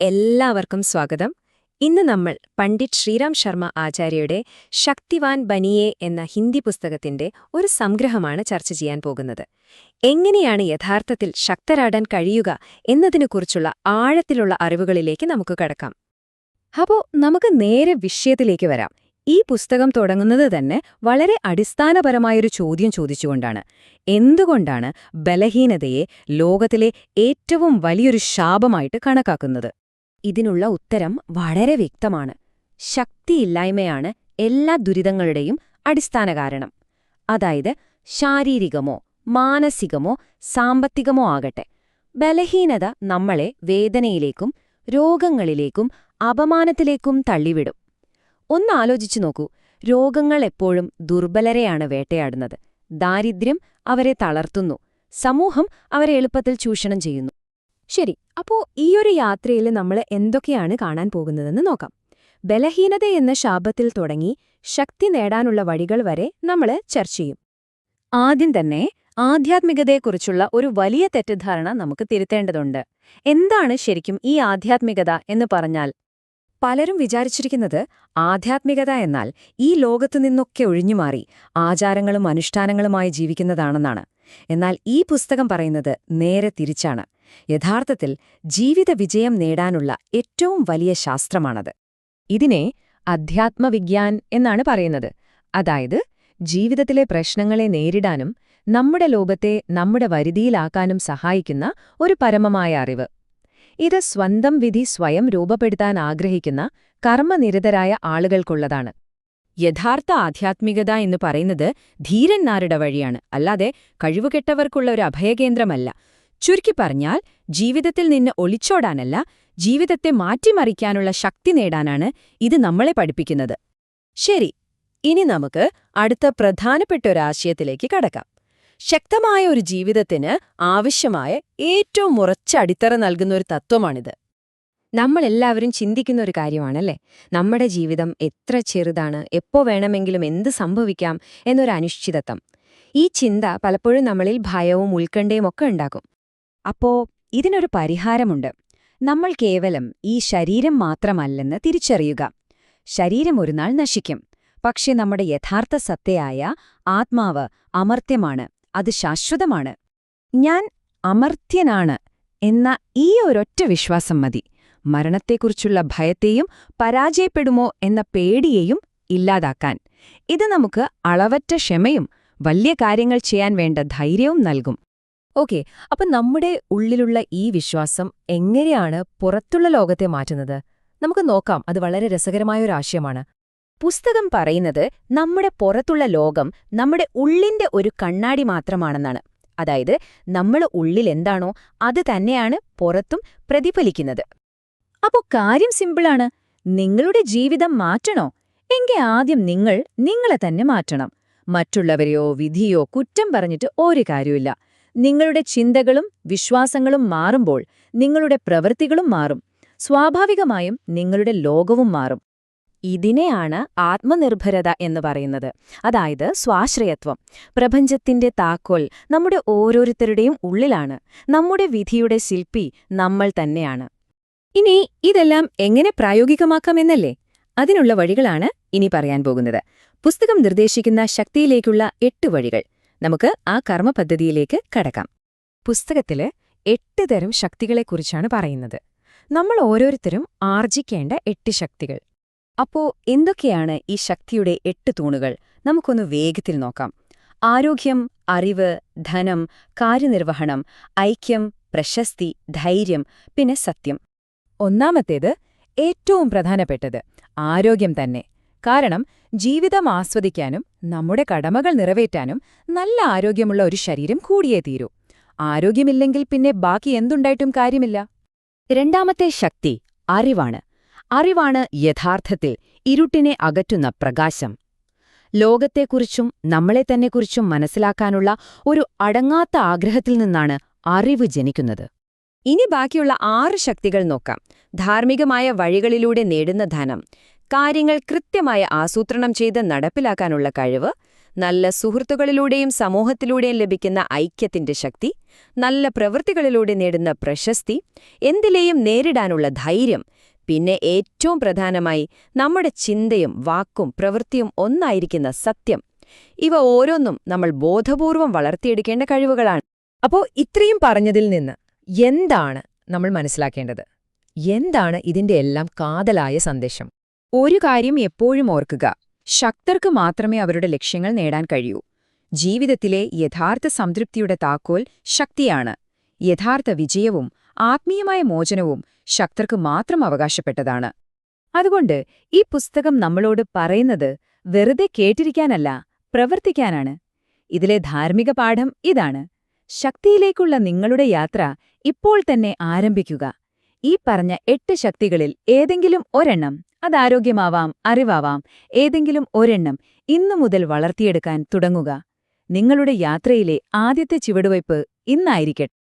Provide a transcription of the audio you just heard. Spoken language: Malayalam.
എല്ലാവർക്കും സ്വാഗതം. ഇന്ന് നമ്മൾ പണ്ഡിറ്റ് ശ്രീറാം ശർമ്മ ആചാര്യയുടെ ശക്തിവാൻ ബനിയെ എന്ന ഹിന്ദി പുസ്തകത്തിന്റെ ഒരു സംഗ്രഹമാണ് ചർച്ച ചെയ്യാൻ പോകുന്നത്. എങ്ങനെയാണ് യഥാർത്ഥത്തിൽ ശക്തരാടാൻ കഴിയുക എന്നതിനെക്കുറിച്ചുള്ള ആഴത്തിലുള്ള അറിവുകളിലേക്ക് നമുക്ക് കടക്കാം. അപ്പോൾ നമുക്ക് നേരെ വിഷയത്തിലേക്ക് വരാം. ഈ പുസ്തകം തുടങ്ങുന്നത് തന്നെ വളരെ അടിസ്ഥാനപരമായൊരു ചോദ്യം ചോദിച്ചുകൊണ്ടാണ്. എന്തുകൊണ്ടാണ് ബലഹീനതയെ ലോകത്തിലെ ഏറ്റവും വലിയൊരു ശാപമായിട്ട് കണക്കാക്കുന്നത്? ഇതിനുള്ള ഉത്തരം വളരെ വ്യക്തമാണ്. ശക്തിയില്ലായ്മയാണ് എല്ലാ ദുരിതങ്ങളുടെയും അടിസ്ഥാന കാരണം. അതായത് ശാരീരികമോ മാനസികമോ സാമ്പത്തികമോ ആകട്ടെ. ബലഹീനത നമ്മളെ വേദനയിലേക്കും രോഗങ്ങളിലേക്കും അപമാനത്തിലേക്കും തള്ളിവിടും. ഒന്നാലോചിച്ചു നോക്കൂ. രോഗങ്ങൾ എപ്പോഴും ദുർബലരെയാണ് വേട്ടയാടുന്നത്. ദാരിദ്ര്യം അവരെ തളർത്തുന്നു. സമൂഹം അവരെ എളുപ്പത്തിൽ ചൂഷണം ചെയ്യുന്നു. ശരി അപ്പോ ഈയൊരു യാത്രയിൽ നമ്മൾ എന്തൊക്കെയാണ് കാണാൻ പോകുന്നതെന്ന് നോക്കാം. ബലഹീനത എന്ന ശാപത്തിൽ തുടങ്ങി ശക്തി നേടാനുള്ള വഴികൾ വരെ നമ്മൾ ചർച്ച ചെയ്യും. ആദ്യം തന്നെ ആധ്യാത്മികതയെക്കുറിച്ചുള്ള ഒരു വലിയ തെറ്റിദ്ധാരണ നമുക്ക് തിരുത്തേണ്ടതുണ്ട്. എന്താണ് ശരിക്കും ഈ ആധ്യാത്മികത എന്ന് പറഞ്ഞാൽ? പലരും വിചാരിച്ചിരിക്കുന്നത് ആധ്യാത്മികത എന്നാൽ ഈ ലോകത്തു നിന്നൊക്കെ ഒഴിഞ്ഞുമാറി ആചാരങ്ങളും അനുഷ്ഠാനങ്ങളുമായി ജീവിക്കുന്നതാണെന്നാണ്. എന്നാൽ ഈ പുസ്തകം പറയുന്നത് നേരെ തിരിച്ചാണ്. യഥാർത്ഥത്തിൽ ജീവിത വിജയം നേടാനുള്ള ഏറ്റവും വലിയ ശാസ്ത്രമാണത്. ഇതിനെ അധ്യാത്മവിജ്ഞാൻ എന്നാണ് പറയുന്നത്. അതായത് ജീവിതത്തിലെ പ്രശ്നങ്ങളെ നേരിടാനും നമ്മുടെ ലോകത്തെ നമ്മുടെ വരുതിയിലാക്കാനും സഹായിക്കുന്ന ഒരു പരമമായ അറിവ്. ഇത് സ്വന്തം വിധി സ്വയം രൂപപ്പെടുത്താൻ ആഗ്രഹിക്കുന്ന കർമ്മനിരതരായ ആളുകൾക്കുള്ളതാണ്. യഥാർത്ഥ ആധ്യാത്മികത എന്ന് പറയുന്നത് ധീരന്മാരുടെ വഴിയാണ്. അല്ലാതെ കഴിവുകെട്ടവർക്കുള്ള ഒരു അഭയകേന്ദ്രമല്ല. ചുരുക്കി പറഞ്ഞാൽ ജീവിതത്തിൽ നിന്ന് ഒളിച്ചോടാനല്ല ജീവിതത്തെ മാറ്റിമറിക്കാനുള്ള ശക്തി നേടാനാണ് ഇത് നമ്മളെ പഠിപ്പിക്കുന്നത്. ശരി ഇനി നമുക്ക് അടുത്ത പ്രധാനപ്പെട്ട ഒരാശയത്തിലേക്ക് കടക്കാം. ശക്തമായ ഒരു ജീവിതത്തിന് ആവശ്യമായ ഏറ്റവും ഉറച്ച അടിത്തറ നൽകുന്ന ഒരു തത്വമാണിത്. നമ്മളെല്ലാവരും ചിന്തിക്കുന്ന ഒരു കാര്യമാണല്ലേ? നമ്മുടെ ജീവിതം എത്ര ചെറുതാണ് എപ്പോ വേണമെങ്കിലും എന്ത് സംഭവിക്കാം എന്നൊരു അനിശ്ചിതത്വം. ഈ ചിന്ത പലപ്പോഴും നമ്മളിൽ ഭയവും ഉത്കണ്ഠയും ഒക്കെ ഉണ്ടാക്കും. അപ്പോ ഇതിനൊരു പരിഹാരമുണ്ട്. നമ്മൾ കേവലം ഈ ശരീരം മാത്രമല്ലെന്ന് തിരിച്ചറിയുക. ശരീരം ഒരു നാൾ നശിക്കും. പക്ഷെ നമ്മുടെ യഥാർത്ഥ സത്തയായ ആത്മാവ് അമർത്യമാണ്. അത് ശാശ്വതമാണ്. ഞാൻ അമർത്യനാണ് എന്ന ഈ ഒരൊറ്റ വിശ്വാസം മതി. മരണത്തെക്കുറിച്ചുള്ള ഭയത്തെയും പരാജയപ്പെടുമോ എന്ന പേടിയെയും ഇല്ലാതാക്കാൻ. ഇത് നമുക്ക് അളവറ്റ ക്ഷമയും വലിയ കാര്യങ്ങൾ ചെയ്യാൻ വേണ്ട ധൈര്യവും നൽകും. ഓക്കെ അപ്പൊ നമ്മുടെ ഉള്ളിലുള്ള ഈ വിശ്വാസം എങ്ങനെയാണ് പുറത്തുള്ള ലോകത്തെ മാറ്റുന്നത്? നമുക്ക് നോക്കാം അത് വളരെ രസകരമായ ഒരു ആശയമാണ്. പുസ്തകം പറയുന്നത് നമ്മുടെ പുറത്തുള്ള ലോകം നമ്മുടെ ഉള്ളിന്റെ ഒരു കണ്ണാടി മാത്രമാണെന്നാണ്. അതായത് നമ്മൾ ഉള്ളിൽ എന്താണോ അത് തന്നെയാണ് പുറത്തും പ്രതിഫലിക്കുന്നത്. അപ്പോൾ കാര്യം സിമ്പിളാണ്. നിങ്ങളുടെ ജീവിതം മാറ്റണോ? എങ്കിൽ ആദ്യം നിങ്ങൾ നിങ്ങളെ തന്നെ മാറ്റണം. മറ്റുള്ളവരെയോ വിധിയോ കുറ്റം പറഞ്ഞിട്ട് ഒരു കാര്യമില്ല നിങ്ങളുടെ ചിന്തകളും വിശ്വാസങ്ങളും മാറുമ്പോൾ നിങ്ങളുടെ പ്രവൃത്തികളും മാറും. സ്വാഭാവികമായും നിങ്ങളുടെ ലോകവും മാറും. ഇതിനെയാണ് ആത്മനിർഭരത എന്ന് പറയുന്നത്. അതായത് സ്വാശ്രയത്വം. പ്രപഞ്ചത്തിന്റെ താക്കോൽ നമ്മുടെ ഓരോരുത്തരുടെയും ഉള്ളിലാണ്. നമ്മുടെ വിധിയുടെ ശില്പി നമ്മൾ തന്നെയാണ്. ഇനി ഇതെല്ലാം എങ്ങനെ പ്രായോഗികമാക്കാമെന്നല്ലേ? അതിനുള്ള വഴികളാണ് ഇനി പറയാൻ പോകുന്നത്. പുസ്തകം നിർദ്ദേശിക്കുന്ന ശക്തിയിലേക്കുള്ള എട്ട് വഴികൾ. നമുക്ക് ആ കർമ്മ പദ്ധതിയിലേക്ക് കടക്കാം. പുസ്തകത്തിൽ എട്ട് തരം ശക്തികളെക്കുറിച്ചാണ് പറയുന്നത്. നമ്മൾ ഓരോരുത്തരും ആർജിക്കേണ്ട എട്ട് ശക്തികൾ. അപ്പോ എന്തൊക്കെയാണ് ഈ ശക്തിയുടെ എട്ട് തൂണുകൾ? നമുക്കൊന്ന് വേഗത്തിൽ നോക്കാം. ആരോഗ്യം അറിവ് ധനം കാര്യനിർവഹണം ഐക്യം പ്രശസ്തി ധൈര്യം പിന്നെ സത്യം. ഒന്നാമത്തേത് ഏറ്റവും പ്രധാനപ്പെട്ടത് ആരോഗ്യം തന്നെ. കാരണം ജീവിതം ആസ്വദിക്കാനും നമ്മുടെ കടമകൾ നിറവേറ്റാനും നല്ല ആരോഗ്യമുള്ള ഒരു ശരീരം കൂടിയേ തീരൂ. ആരോഗ്യമില്ലെങ്കിൽ പിന്നെ ബാക്കി എന്തുണ്ടായിട്ടും കാര്യമില്ല. രണ്ടാമത്തെ ശക്തി അറിവാണ്. അറിവാണ് യഥാർത്ഥത്തിൽ ഇരുട്ടിനെ അകറ്റുന്ന പ്രകാശം. ലോകത്തെക്കുറിച്ചും നമ്മളെ തന്നെക്കുറിച്ചും മനസ്സിലാക്കാനുള്ള ഒരു അടങ്ങാത്ത ആഗ്രഹത്തിൽ നിന്നാണ് അറിവ് ജനിക്കുന്നത്. ഇനി ബാക്കിയുള്ള ആറ് ശക്തികൾ നോക്കാം. ധാർമ്മികമായ വഴികളിലൂടെ നേടുന്ന ധനം കാര്യങ്ങൾ കൃത്യമായ ആസൂത്രണം ചെയ്ത് നടപ്പിലാക്കാനുള്ള കഴിവ് നല്ല സുഹൃത്തുക്കളിലൂടെയും സമൂഹത്തിലൂടെയും ലഭിക്കുന്ന ഐക്യത്തിന്റെ ശക്തി നല്ല പ്രവൃത്തികളിലൂടെ നേടുന്ന പ്രശസ്തി എന്തിലേയും നേരിടാനുള്ള ധൈര്യം പിന്നെ ഏറ്റവും പ്രധാനമായി നമ്മുടെ ചിന്തയും വാക്കും പ്രവൃത്തിയും ഒന്നായിരിക്കുന്ന സത്യം. ഇവ ഓരോന്നും നമ്മൾ ബോധപൂർവം വളർത്തിയെടുക്കേണ്ട കഴിവുകളാണ്. അപ്പോ ഇത്രയും പറഞ്ഞതിൽ നിന്ന് എന്താണ് നമ്മൾ മനസ്സിലാക്കേണ്ടത്? എന്താണ് ഇതിന്റെ എല്ലാം കാതലായ സന്ദേശം? ഒരു കാര്യം എപ്പോഴും ഓർക്കുക. ശക്തർക്ക് മാത്രമേ അവരുടെ ലക്ഷ്യങ്ങൾ നേടാൻ കഴിയൂ. ജീവിതത്തിലെ യഥാർത്ഥ സംതൃപ്തിയുടെ താക്കോൽ ശക്തിയാണ്. യഥാർത്ഥ വിജയവും ആത്മീയമായ മോചനവും ശക്തർക്ക് മാത്രം അവകാശപ്പെട്ടതാണ്. അതുകൊണ്ട് ഈ പുസ്തകം നമ്മളോട് പറയുന്നത് വെറുതെ കേട്ടിരിക്കാനല്ല പ്രവർത്തിക്കാനാണ്. ഇതിലെ ധാർമ്മിക പാഠം ഇതാണ്. ശക്തിയിലേക്കുള്ള നിങ്ങളുടെ യാത്ര ഇപ്പോൾ തന്നെ ആരംഭിക്കുക. ഈ പറഞ്ഞ എട്ട് ശക്തികളിൽ ഏതെങ്കിലും ഒരെണ്ണം. അതാരോഗ്യമാവാം അറിവാവാം ഏതെങ്കിലും ഒരെണ്ണം ഇന്നു മുതൽ വളർത്തിയെടുക്കാൻ തുടങ്ങുക. നിങ്ങളുടെ യാത്രയിലെ ആദ്യത്തെ ചുവടുവയ്പ് ഇന്നായിരിക്കട്ടെ.